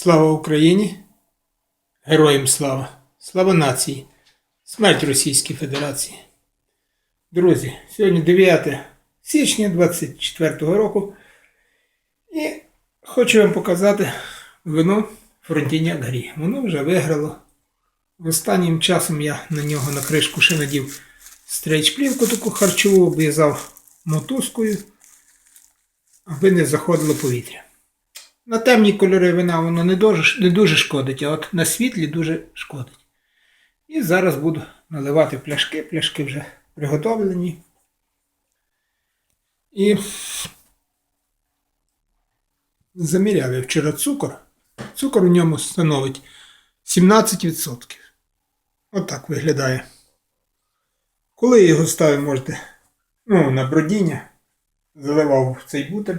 Слава Україні! Героям слава! Слава нації! Смерть Російській Федерації! Друзі, сьогодні 9 січня 24 року і хочу вам показати вино Фронтіняк Грі. Воно вже виграло. Останнім часом я на нього на кришку ще надів стрейч-плівку таку харчову, обв'язав мотузкою, аби не заходило повітря. На темні кольори вина воно не дуже, не дуже шкодить, а от на світлі дуже шкодить. І зараз буду наливати пляшки, пляшки вже приготовлені. І заміряв я вчора цукор. Цукор у ньому становить 17%. Отак виглядає. Коли я його ставив, можете ну, на бродіння, заливав в цей бутель.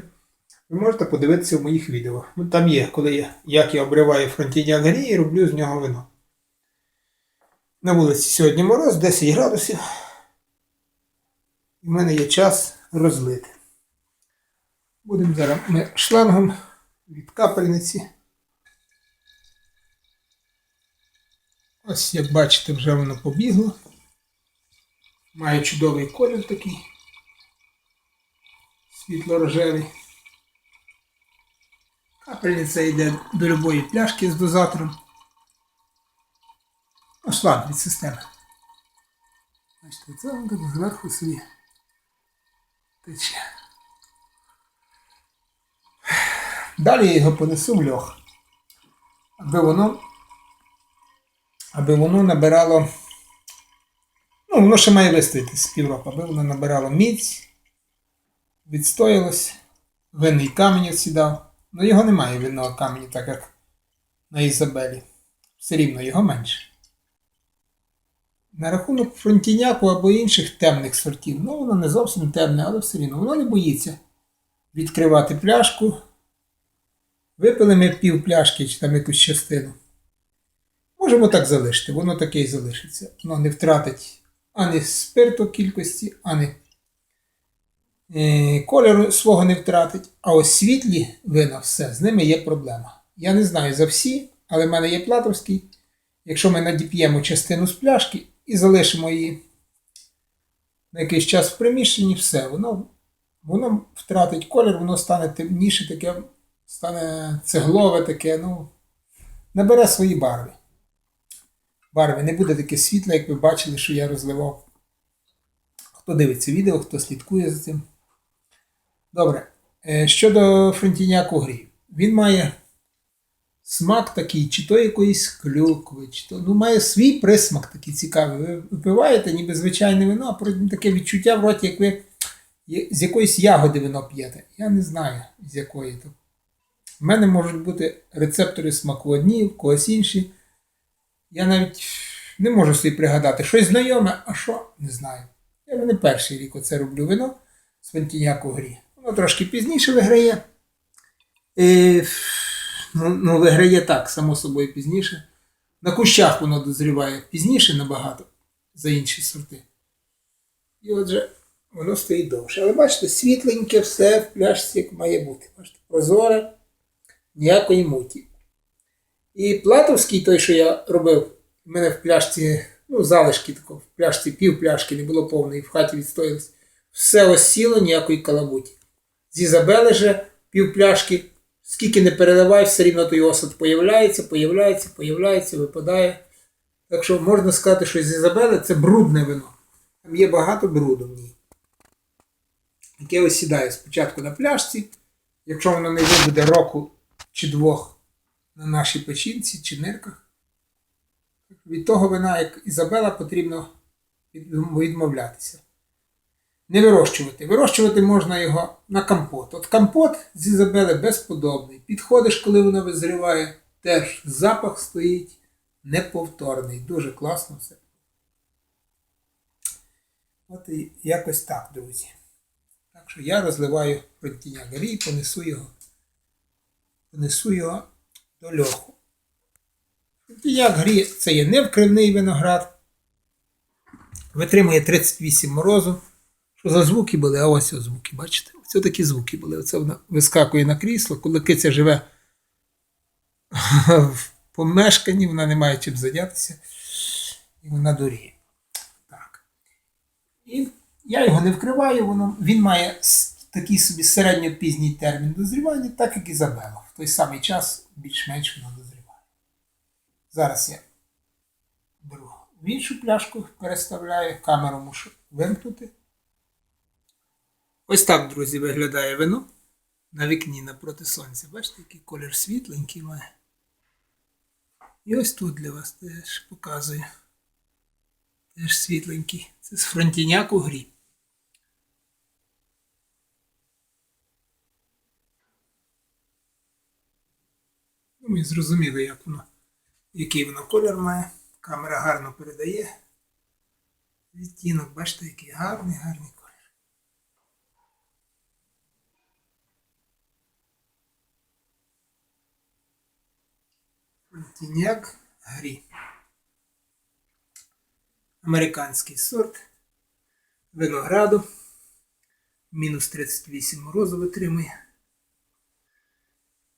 Ви можете подивитися в моїх відео. Там є, коли я, як я обриваю фронтіняк грі і роблю з нього вино. На вулиці сьогодні мороз 10 градусів. І в мене є час розлити. Будемо зараз ми шлангом від капельниці. Ось, як бачите, вже воно побігло. Має чудовий колір такий. Світло-рожевий. Капельниця йде до любої пляшки з дозатором. Шланг від системи. Бачите, це так зверху собі тече. Далі я його понесу в льох, аби воно, аби воно набирало. Ну, воно ще має вистояти з півроку, аби воно набирало міць, відстоялось, винний камінь сідав. Ну його немає винного каменю, так як на Ізабелі. Все рівно його менше. На рахунок фронтіняку або інших темних сортів, ну воно не зовсім темне, але все рівно воно не боїться відкривати пляшку. Випили ми пів пляшки чи там якусь частину. Можемо так залишити, воно таке і залишиться. Воно не втратить ані спирту кількості, ані кольору свого не втратить. А ось світлі вина, все, з ними є проблема. Я не знаю за всі, але в мене є платовський. Якщо ми надіп'ємо частину з пляшки і залишимо її на якийсь час в приміщенні, все, воно, воно втратить колір, воно стане темніше, таке, стане цеглове таке, ну, набере свої барви. Барви не буде таке світле, як ви бачили, що я розливав. Хто дивиться відео, хто слідкує за цим. Добре. Е, Щодо фронтіняку грі. Він має смак такий, чи то якоїсь клюкви, чи то. Ну, має свій присмак такий цікавий. Ви випиваєте, ніби звичайне вино, а таке відчуття в роті, як ви з якоїсь ягоди вино п'єте. Я не знаю, з якої то. В мене можуть бути рецептори смаку одні, в когось інші. Я навіть не можу собі пригадати, щось знайоме, а що не знаю. Я вже не перший рік оце роблю вино з фантіняку грі. Воно трошки пізніше виграє. Е, ну, ну, виграє так, само собою пізніше. На кущах воно дозріває пізніше набагато за інші сорти. І отже, воно стоїть довше. Але бачите, світленьке все в пляшці як має бути. Бачите, прозоре, ніякої муті. І платовський, той, що я робив, в мене в пляшці, ну, залишки тако, в пляшці пів пляшки не було повної, в хаті відстоялось. Все осіло, ніякої каламуті. З Ізабели же пів пляшки, скільки не переливай, все рівно той осад появляється, появляється, появляється, випадає. Так що можна сказати, що з Ізабели це брудне вино. Там є багато бруду в ній. Яке осідає спочатку на пляшці, якщо воно не вибуде року чи двох на нашій печінці чи нирках. Від того вина, як Ізабела, потрібно відмовлятися. Не вирощувати. Вирощувати можна його на компот. От компот з Ізабели безподобний. Підходиш, коли воно визріває, теж запах стоїть неповторний. Дуже класно все. От і якось так, друзі. Так що я розливаю фронтіня горі і понесу його. Понесу його до льоху. Як грі, це є невкривний виноград. Витримує 38 морозу. Що за звуки були? А ось звуки, бачите? Ось такі звуки були. Оце вона вискакує на крісло, коли киця живе в помешканні, вона не має чим зайнятися, і вона дуріє. Так. І я його не вкриваю, воно, він має такий собі середньопізній термін дозрівання, так як Ізабела. В той самий час більш-менш воно дозріває. Зараз я беру в іншу пляшку, переставляю, камеру мушу вимкнути. Ось так, друзі, виглядає вино на вікні напроти сонця. Бачите, який колір світленький має. І ось тут для вас теж показую. Теж світленький. Це з фронтіняк у грі. Ну, ми зрозуміли, як воно, який воно колір має. Камера гарно передає. Відтінок, бачите, який гарний, гарний колір. Грі. Американський сорт винограду. Мінус 38 морозу витримує.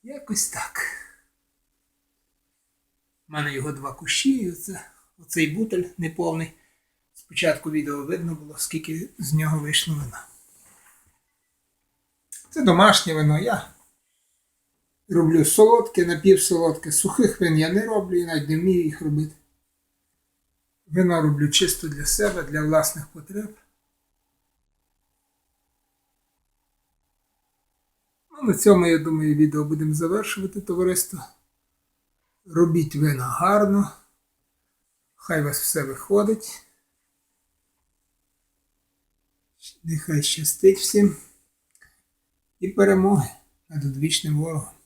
Якось так. У мене його два кущі, і оце, оцей бутель неповний. Спочатку відео видно було, скільки з нього вийшло вина. Це домашнє вино. Я роблю солодке, напівсолодке. Сухих вин я не роблю і навіть не вмію їх робити. Вино роблю чисто для себе, для власних потреб. Ну, на цьому, я думаю, відео будемо завершувати, товариство. Робіть вина гарно. Хай вас все виходить. Нехай щастить всім. І перемоги над одвічним ворогом.